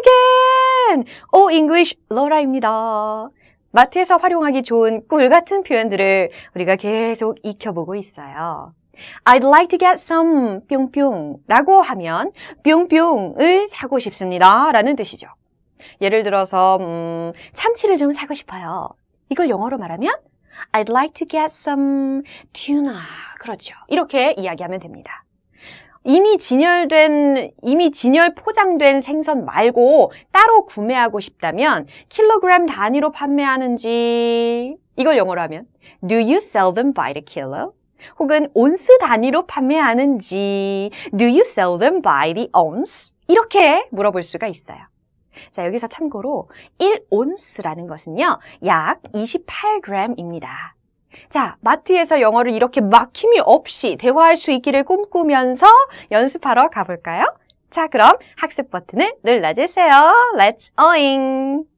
again! 오 English 로라입니다. 마트에서 활용하기 좋은 꿀 같은 표현들을 우리가 계속 익혀보고 있어요. I'd like to get some 뿅뿅 라고 하면 뿅뿅을 사고 싶습니다 라는 뜻이죠. 예를 들어서 음, 참치를 좀 사고 싶어요. 이걸 영어로 말하면 I'd like to get some tuna. 그렇죠. 이렇게 이야기하면 됩니다. 이미 진열된, 이미 진열 포장된 생선 말고 따로 구매하고 싶다면 킬로그램 단위로 판매하는지 이걸 영어로 하면 Do you sell them by the kilo? 혹은 온스 단위로 판매하는지 Do you sell them by the ounce? 이렇게 물어볼 수가 있어요. 자, 여기서 참고로 1온스라는 것은요, 약 28g입니다. 자, 마트에서 영어를 이렇게 막힘이 없이 대화할 수 있기를 꿈꾸면서 연습하러 가볼까요? 자, 그럼 학습 버튼을 눌러주세요. Let's oing!